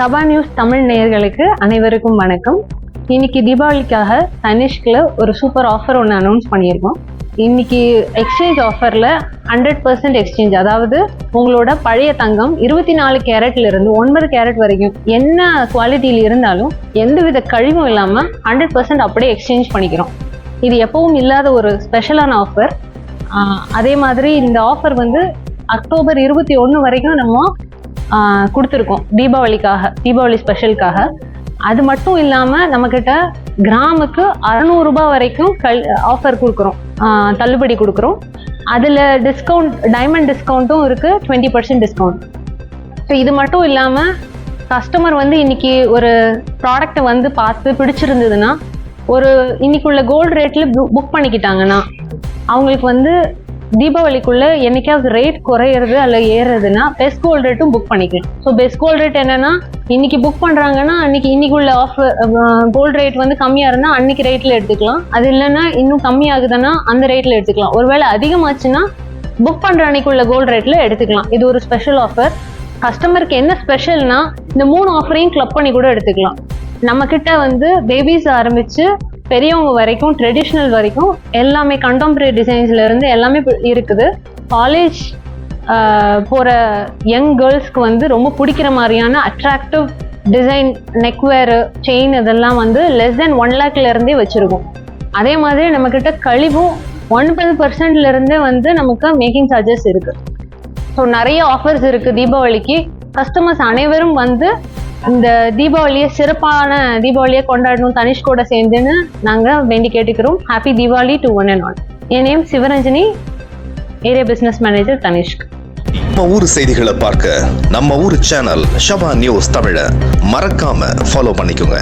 சபா news Tamil நேயர்களுக்கு அனைவருக்கும் வணக்கம். இன்னைக்கு தீபாவளிக்காக தனிஷ்கில் ஒரு சூப்பர் ஆஃபர் ஒன்று அனௌன்ஸ் பண்ணியிருக்கோம். இன்னைக்கு எக்ஸ்சேஞ்ச் ஆஃபரில் ஹண்ட்ரட் பர்சன்ட் எக்ஸ்சேஞ்ச் அதாவது உங்களோட பழைய தங்கம் இருபத்தி நாலு கேரட்ல இருந்து ஒன்பது கேரட் வரைக்கும் என்ன குவாலிட்டியில் இருந்தாலும் எந்தவித கழிவும் இல்லாமல் ஹண்ட்ரட் பர்சன்ட் அப்படியே எக்ஸ்சேஞ்ச் பண்ணிக்கிறோம். இது எப்பவும் இல்லாத ஒரு ஸ்பெஷலான ஆஃபர் அதே மாதிரி இந்த ஆஃபர் வந்து அக்டோபர் இருபத்தி ஒன்று வரைக்கும் நம்ம கொடுத்துருக்கோம். தீபாவளிக்காக தீபாவளி ஸ்பெஷலுக்காக அது மட்டும் இல்லாமல் நம்மக்கிட்ட கிராமுக்கு அறநூறுபா வரைக்கும் கல் ஆஃபர் கொடுக்குறோம். தள்ளுபடி கொடுக்குறோம். அதில் டிஸ்கவுண்ட் டைமண்ட் டிஸ்கவுண்ட்டும் இருக்குது டுவெண்ட்டி பர்சன்ட் டிஸ்கவுண்ட் ஸோ இது மட்டும் இல்லாமல் கஸ்டமர் வந்து இன்றைக்கி ஒரு ப்ராடக்ட்டை வந்து பார்த்து பிடிச்சிருந்ததுன்னா ஒரு இன்னைக்குள்ள கோல்டு ரேட்டில் புக் பண்ணிக்கிட்டாங்கன்னா அவங்களுக்கு வந்து தீபாவளிக்குள்ள என்னைக்காவது ரேட் குறையிறது அல்ல ஏறுறதுன்னா பெஸ்ட் கோல்ட் ரேட்டும் புக் பண்ணிக்கலாம் ஸோ பெஸ்ட் கோல்ட் ரேட் என்னன்னா இன்னைக்கு புக் பண்றாங்கன்னா அன்னைக்கு உள்ள ஆஃபர் கோல்ட் ரேட் வந்து கம்மியா இருந்தா அன்னைக்கு ரேட்ல எடுத்துக்கலாம். அது இல்லைன்னா இன்னும் கம்மியாகுதுன்னா அந்த ரேட்ல எடுத்துக்கலாம். ஒருவேளை அதிகமாச்சுன்னா புக் பண்ற அன்னைக்குள்ள கோல்ட் ரேட்ல எடுத்துக்கலாம். இது ஒரு ஸ்பெஷல் ஆஃபர் கஸ்டமருக்கு என்ன ஸ்பெஷல்னா இந்த மூணு ஆஃபரையும் கிளப் பண்ணி கூட எடுத்துக்கலாம். நம்ம கிட்ட வந்து பேபிஸ் ஆரம்பிச்சு பெரியவங்க வரைக்கும் ட்ரெடிஷ்னல் வரைக்கும் எல்லாமே கண்டெம்பரரி டிசைன்ஸ்ல இருந்து எல்லாமே இருக்குது. காலேஜ் போகிற யங் கேர்ள்ஸ்க்கு வந்து ரொம்ப பிடிக்கிற மாதிரியான அட்ராக்டிவ் டிசைன் நெக்வேரு செயின் இதெல்லாம் வந்து லெஸ் தென் ஒன் லேக்ல இருந்தே வச்சிருக்கோம். அதே மாதிரி நம்ம கிட்ட கழிவும் ஒன்பது பர்சன்ட்ல இருந்தே வந்து நமக்கு மேக்கிங் சார்ஜஸ் இருக்கு. ஸோ நிறைய ஆஃபர்ஸ் இருக்கு தீபாவளிக்கு. கஸ்டமர்ஸ் அனைவரும் வந்து இந்த தீபாவளியை சிறப்பான தீபாவளியை கொண்டாடணும் தனிஷ்கோட சேர்ந்துன்னு நாங்கள் வேண்டி கேட்டுக்கிறோம். Happy Deepavali to one and all N name Sivaranjani area business manager Tanishq நம்ம ஊர் செய்திகளை பார்க்க நம்ம ஊர் சேனல் ஷபா நியூஸ் தமிழ மறக்காம ஃபாலோ பண்ணிக்கோங்க.